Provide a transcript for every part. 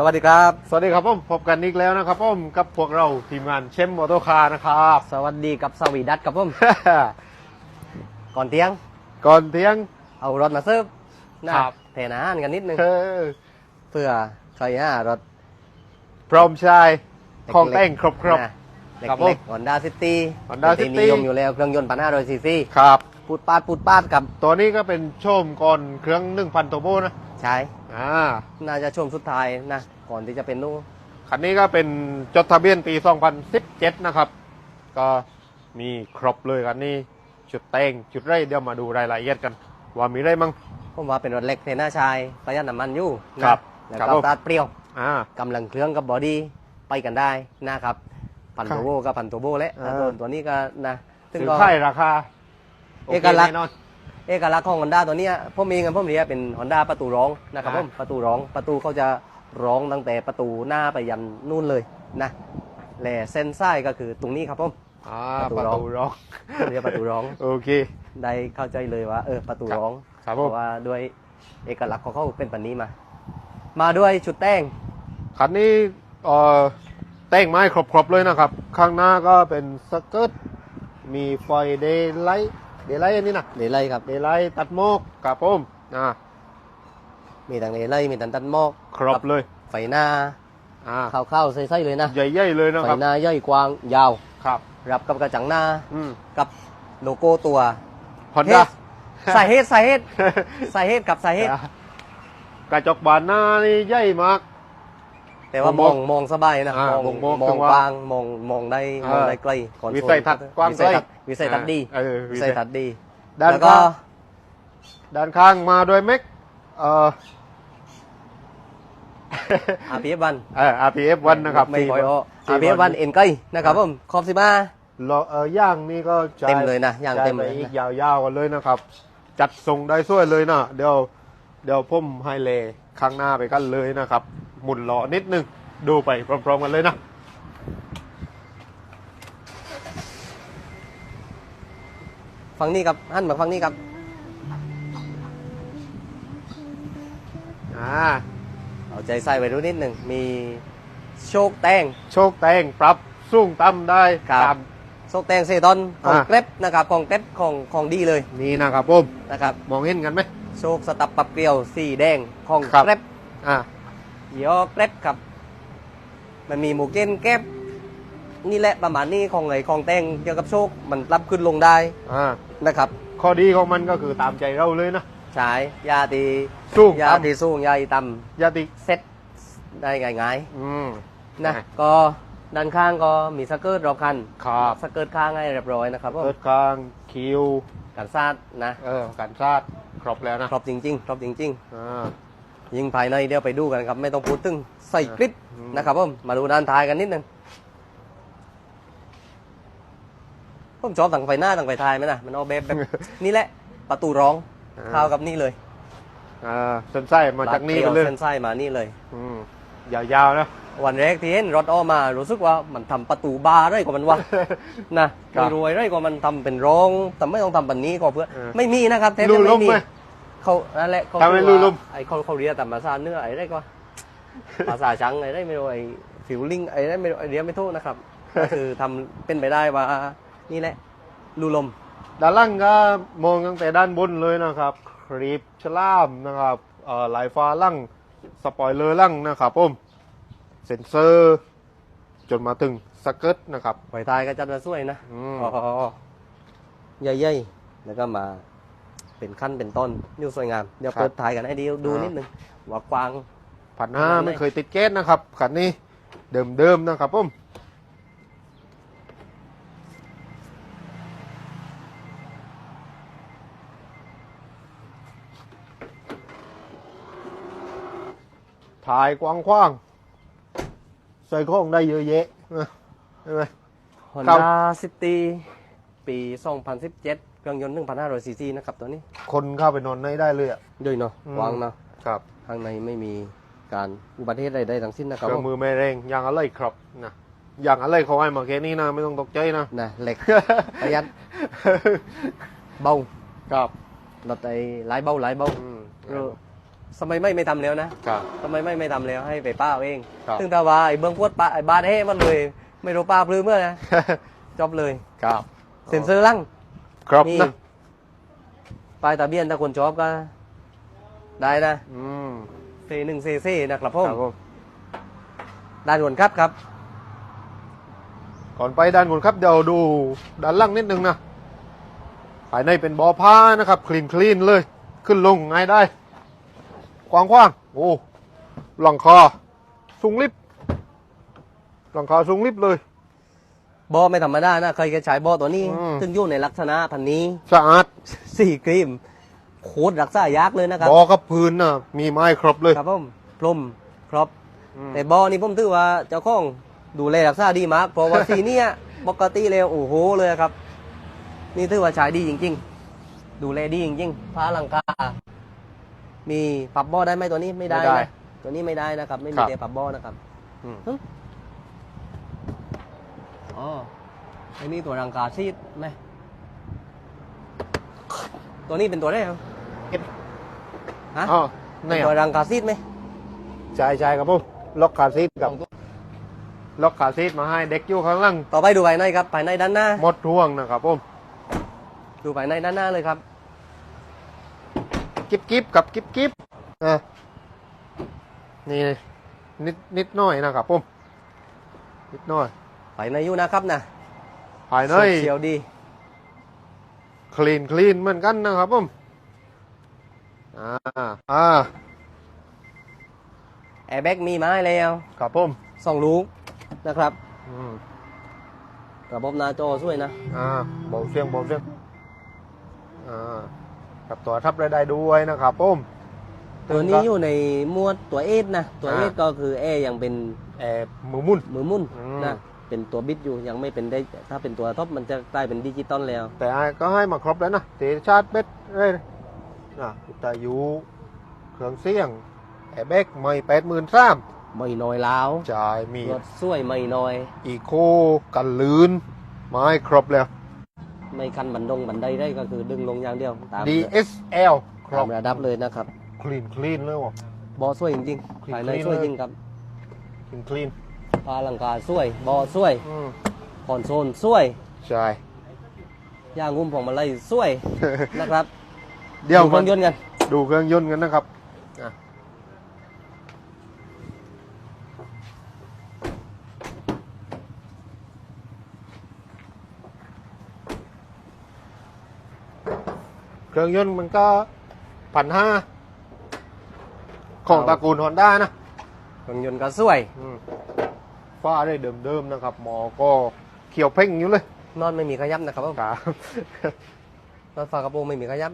สวัสดีครับ สวัสดีครับผมพบกันอีกแล้วนะครับผมกับพวกเราทีมงานเชมมอเตอร์คาร์นะครับสวัสดีกับสวีดัตครับผม ก่อนเที่ยง ก่อนเที่ยง เอารถมาเสิร์ฟนะครับ เทอาหารกันนิดนึงเออเพื่อใครหารถพร้อมชายเล็กๆของแต่งครบครบนะครับผมเล็กๆฮอนด้าซิตี้ Honda City นิยมอยู่แล้วเครื่องยนต์พันห้าร้อยซีซีครับ ปูดปาดปูดปาดกับ ตัวนี้ก็เป็นโชมก่อนเครื่อง1,000ตัวโบนะ ใช้อ่าน่าจะช่วงสุดท้ายนะก่อนที่จะเป็นนู่นคันนี้ก็เป็นจดทะเบียนปี 2017 นะครับ ก็มีครบเลยคันนี้จุดแต่งจุดไรเดี๋ยวมาดูรายละเอียดกัน ว่ามีไรมั่ง ผมว่าเป็นรถเล็กเทน่าชายประหยัดน้ำมันอยู่นะครับแล้วครับก็ผมตาดเปรี้ยวอ่า กำลังเครื่องกับบอดี้ไปกันได้นะครับพันครับโทโบกับพันโทโบและอ่าตัวตัวนี้ก็นะซึ่งถือก็ค่ายราคาโคเอกลักษณ์แน่นอน เอกลักษณ์ของฮอนด้าตัวเนี้ยผมเองกับผมเรียกเป็นฮอนด้าประตูร้องนะครับอ่าผมประตูร้องประตูเขาจะร้องตั้งแต่ประตูหน้าไปยันนู่นเลยนะและเส้นซ้ายก็คือตรงนี้ครับผมอ่าปประระตูตูร้ร้อองงเรียกประตูร้องโอเค ได้เข้าใจเลยว่าเออประตูร้องครับเพผมราะว่าด้วยเอกลักษณ์ของเขาเป็นแบบนี้มา มาด้วยชุดแต่งคันนี้เอ่อแต่งไม้ครบๆเลยนะครับ ข้างหน้าก็เป็นสเกิร์ตมีไฟเดย์ไลท์ เดย์ไลท์อันนี้นะเลไล่ครับเดย์ไลท์ตัดโมกกับผมอ่ามีทั้งเลไล่มีทั้งตันหมอกครบเลยไฟหน้าอ่าเข้าๆใส่ๆเลยนะใหญ่ๆเลยนะไฟครับหน้าย่อยกว้างยาวครับรับกับกระจังหน้าอืมกับโลโก้ตัวฮอนด้าสาเหตุสาเหตุสาเหตุกับสาเหตุกระจกบานหน้านี่ใหญ่มาก แต่ว่ามมอองงมองสบายนะอ่ามองมองมองมองกว้างมองมองได้อ่ามองได้ไกลคอนโทรลวิสัยทัศน์กว้างวิสัยทัศน์ไกลวิสัยทัศน์ดีเออวิวิสัสัยยทัศน์ดีด้านแล้วก็ข้างด้านข้างมาด้วยแม็กเอ่อ RPF วัน เออ RPF วันนะครับไม่คอยสี่อ้อสี่ RPF วันเอ็นไกลนะครับผมขอบสิมารอเออย่างนี่ก็จ่าเต็มเลยนะย่างจ่เต็มไปเลยนะอีกยาวๆกันเลยนะครับ จัดส่งได้สวยเลยนะเดี๋ยวเดี๋ยวผมให้เลข้างหน้าไปกันเลยนะครับ หมุนล้อนิดนึง ดูไปพร้อมๆกันเลยนะฟังนี่ครับหันมาฟังนี่ครับอ่าเอาใจใส่ไว้ดูนิดหนึ่งมีโชคแต้งโชคแตงปรับสูงต่ำได้ครับตามโชคแต้งเซตอนของอ่าเกร็บนะครับของเกร็บของของดีเลยนี่นะครับผมนะครับมองเห็นกันไหมโชคสตับปรับเกลียวสีแดงของครับเกร็บอ่า ยี่ห้อเกร็บครับ มันมีหมูเก้นแก๊บนี่แหละประมาณนี้ของไงของแต่งเกี่ยวกับโชคมันรับขึ้นลงได้อ่านะครับข้อดีของมันก็คือตามใจเราเลยนะใช้ยาตีสูงยาต่ำตีสูงยาตีต่ยาติำเซ็ตได้ง่ายอืมๆนะก็ด้านข้างก็มีสเกิร์ตรอบคันครับสเกิร์ตข้างให้เรียบร้อยนะครับผมเกิดกลางคิวการซาดนะเออการชาติครบแล้วนะครบจริงๆครบจริงอ่าๆ ยิงภายในเดี๋ยวไปดูกันครับ ไม่ต้องพูดถึงใส่คลิปอืมนะครับผมมาดูด้านท้ายกันนิดนึงผมชอบต่างไฟหน้าต่างไฟท้ายไหมนะมันเอาแบบแบบ นี่แหละประตูร้องเข้ากับนี่เลยอ่าเส้นไส้มาจากนี่ไปเลยเส้นไส้มานี่เลย อืมยาวๆนะวันแรกที่เห็นรถออกมารู้สึกว่ามันทำประตูบาร์ได้กว่ามันวะนะครับรวยๆได้กว่ามันทำเป็นร้องแต่ไม่ต้องทำแบบนี้ก็เพื่อเออไม่มีนะครับแทบรูจะล่ไม่มมีไหม เขานั่นแหละเขาทำให้คือรูว่าล่ม ไอ้เขาเขาเรียกแต่มาซาเนื้อไอ้ได้ก็ภาษาชังไอ้ได้ไม่รู้ไอ้ฟิวลิ่งไอ้ได้ไม่รู้ไอ้เรียกไม่ถูกนะครับก็คือทำเป็นไปได้ว่านี่แหละรูลม ด้านล่างก็มองตั้งแต่ด้านบนเลยนะครับ ครีปฉลามนะครับเอ่อลายฟ้าล่างสปอยเลอร์ล่างนะครับผมเซ็นเซอร์ จนมาถึงสเกิร์ตนะครับไฟท้ายก็จัดมาสวยนะอืม อ๋อใหญ่ๆแล้วก็มา เป็นขั้นเป็นต้นนี่สวยงาม เดี๋ยวเปิดถ่ายกันให้ดีดูนิดนึงว่ากว้าง พันห้านั่นเลยไม่เคยติดเกตนะครับคันนี้เดิมๆนะครับผมถ่ายกว้างๆใส่ของได้เยอะแยะนะใช่ไหม Honda City ปี 2017เค รื่องยนต์1,500ซีซีนะครับตัวนี้คนเข้าไปนอนในได้เลยอะ ด้วยเนาะอืมกว้างเนาะครับข้างในไม่มีการอุบัติเหตุใดๆทั้งสิ้นนะคเครับรื่องผมมือไม่เร่งอย่างอะไรครับนะอย่างอะไรเขาให้มาแค่นี้นะไม่ต้องตกใจนะ นะเหล็ก ประหยัดเบาครับรถไอ้หลายเบาหลายเบาอืมเออสมัยไม่ไม่ทำแล้วนะครับ สมัยไม่ไม่ทำแล้วให้ไปป้าเอาเอง ครับ ซึ่งแต่ว่าไอ้เบื้องพวดป้าไอ้บาดเฮ้มันเลย ไม่รู้ป้าปลื้มเมื่อนะ จบเลย ครับ เซ็นเซอร์ลั่ง ครับนี่นะ ป้ายทะเบียนถ้าคนชอบก็ ได้นะอืมเซหนึ่งเซเซนะครับผคมรับผมด้านบนครับครับ ก่อนไปด้านบนครับเดี๋ยวดูด้านล่างนิดนึงนะภายในเป็นบ่อผ้านะครับคลีนคลีนเลย ขึ้นลงง่ายได้กว้างกว้างๆโอ้หลังคาสูงลิบหลังคาสูงลิบเลย บอไม่ธรรมดานะเคยจะใช้บอตัวนี้ อืม ซึ่งอยู่ในลักษณะพันนี้ สะอาดสี่ครีมโคตรรักษายากเลยนะครับ บ่อกับพื้นนะมีไม้ครบเลยครับผมพรมครบ อืม แต่บอนี่ผมถือว่าเจ้าของดูแลรักษาดีมาก เพราะว่า สีเนี้ยปกติแล้วโอ้โหเลยครับ นี่ถือว่าใช้ดีจริง ๆ ดูแลดีจริงๆผ้าหลังกา มีปรับบอได้ไหมตัวนี้ไม่ได้ไม่ได้นะตัวนี้ไม่ได้นะครับ ไม่คมีรับ แต่ปรับบอนะครับอืม อ๋อไอ้นี่ตัวรังกาซีดไหมตัวนี้เป็นตัวได้เหรอฮะอ๋อเป็นี่นตัวรังกาซีดไหมใช่ใช่ครับผมล็อกขาซีดกับล็อกขาซีดมาให้เด็กอยู่ข้างล่างต่อไปดูภายในครับภายในด้านหน้า หมดห่วงนะครับผมดูภายในด้านหน้าเลยครับ กิ๊บกิ๊บกับกิ๊บกิ๊บอะนี่นิดนิดหน่อยนะครับผมนิดหน่อย ภายในอยู่นะครับนะภายในเขียวดี คลีนคลีนเหมือนกันนะครับผมอ่าอ่าแอร์แบ็กมีมาให้แล้วครับผมสองลูกนะครับอืมระบบหน้าจอช่วยนะ อ่าเบาเสียงเบาเสียงอ่ากับตัวทับรายได้ด้วยนะครับผมตัวนี้อยู่ในหมวดตัวเอสนะ ตัวเอสอ่าก็คือแอร์ยังเป็นแอบมือมุ่นมือมุ่นอืมนะ เป็นตัวบิดอยู่ยังไม่เป็นได้ ถ้าเป็นตัวท็อปมันจะกลายเป็นดิจิตอลแล้ว แต่ก็ให้มาครบแล้วนะเตชาร์จเบ็ดเอ้ยนะอุตายุเครื่องเสียงแอร์แบ็กไม่แปดหมื่นสามไม่น้อยแล้วจ่ายมีรถสวยไม่น้อย อีโคกันลื่นไม้ครบแล้ว ไม่คันบันดงบันไดได้ก็คือดึงลงอย่างเดียวตาม DSL ครตาบมระดับเลยนะครับคลีนคลีนเลยวะบอสวยจริงๆภายในสวยจริงครับคลีนคลีน พาลังกาสวยบอสวยอืมคอนโซลสวยใช่ย่างงุ้มของมาลัยสวยนะครับเดี๋ยวเคมารื่องยนต์กัน ดูเครื่องยนต์กันนะครับอะเครื่องยนต์มันก็พันห้าของตระกูลฮอนด้านะเครื่องยนต์ก็สวย อืม ฟ้าได้เดิมๆนะครับ หมอก็เขียวเพ่งอยู่เลยนอนไม่มีขยับนะครับผมครับนอนฝากระโปรงไม่มีขยับ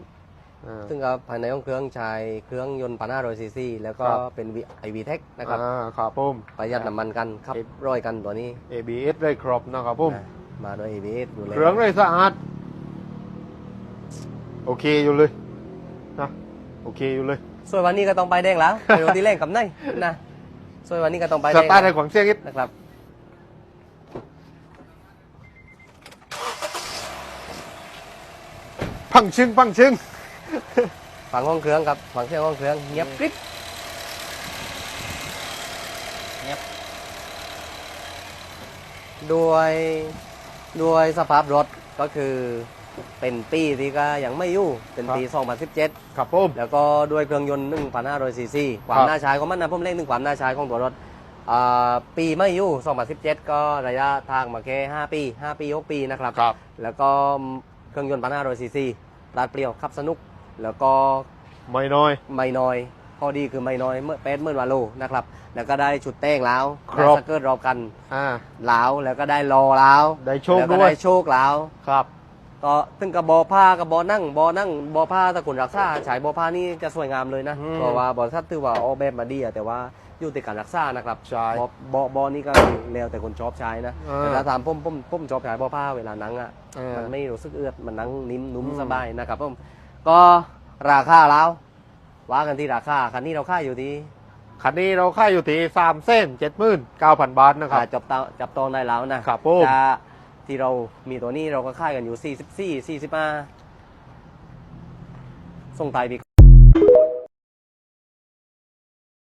อ่า ซึ่งก็ภายในของเครื่องใช้เครื่องยนต์ปานาโรซีซีแล้วก็ครับ เป็นไอวีเทคนะครับ อ่าครับผม ประหยัดน้ำมันกันครับร้อยกันตัวนี้ ABS ได้ครบนะครับผม นะมาด้วย ABS ดูแลเครื่องได้สะอาด โอเคอยู่เลยนะโอเคอยู่เลยสวยวันนี้ก็ต้องไปแดงแล้ว ไปดูที่แรงกับไหนนะสวยวันนี้ก็ต้องไปสแดงตาร์ทได้ขวางเสียงนิดนะครับ พังชึงพังชึงฝังห้องเครื่องครับฝังเสียงห้องเครื่องเงียบกริบเงียบด้วยด้วยสภาพรถก็คือเป็นปีที่ก็ยังไม่อยู่เป็นปี 2017 ครับผม แล้วก็ด้วยเครื่องยนต์1,500ซีซีความครับน่าใช้ของมันนะผมเล่นถึงความน่าใช้ของตัวรถอ่าปีไม่อยู่ 2017 ก็ระยะทางมาแค่ 5 ปี 5 ปี 6 ปีนะครับครับแล้วก็ เครื่องยนต์1,500ซีซีลาดเปรี้ยวขับสนุก แล้วก็ไม่น้อย ไม่น้อยข้อดีคือไม่น้อยเมื่อเป็ดเมื่อวาโลนะครับ แล้วก็ได้ชุดแต้งแล้วครได้บสเกิร์ตรอบกันอ่า แล้วแล้วก็ได้รอแล้วได้โชคแล้วก็ด้วย ได้โชคแล้ว ครับ ก็ซึ่งกับบอผ้ากับบอนั่งบอนั่งบอผ้าตะกุนรักษาฉายบอผ้านี่จะสวยงามเลยนะอืม เพราะว่าบอทัดถือว่าออกแบบมาดีอะแต่ว่า อยู่ติดการรักษานะครับใช่บอบอบอนี่ก็แล้วแต่คนชอบใช้นะอ่าแต่ถ้าถามผมผมผมชอบใช้บอผ้าเวลานั่งอะอ่ามัมันไม่รู้สึกเอือดมันนั่งนิ่มนุ่มอืม สบายนะครับผมก็ราคาแล้วว่ากันที่ราคาคันนี้เราค่ายอยู่ที่คันนี้เราค่ายอยู่ที่สามเส้นเจ็ดหมื่นเก้าพันบาทนะครับ อ่าจับตาจับต้องได้แล้วนะครับผม จะที่เรามีตัวนี้เราก็ค่ายกันอยู่ 44 45ส่งไทยปี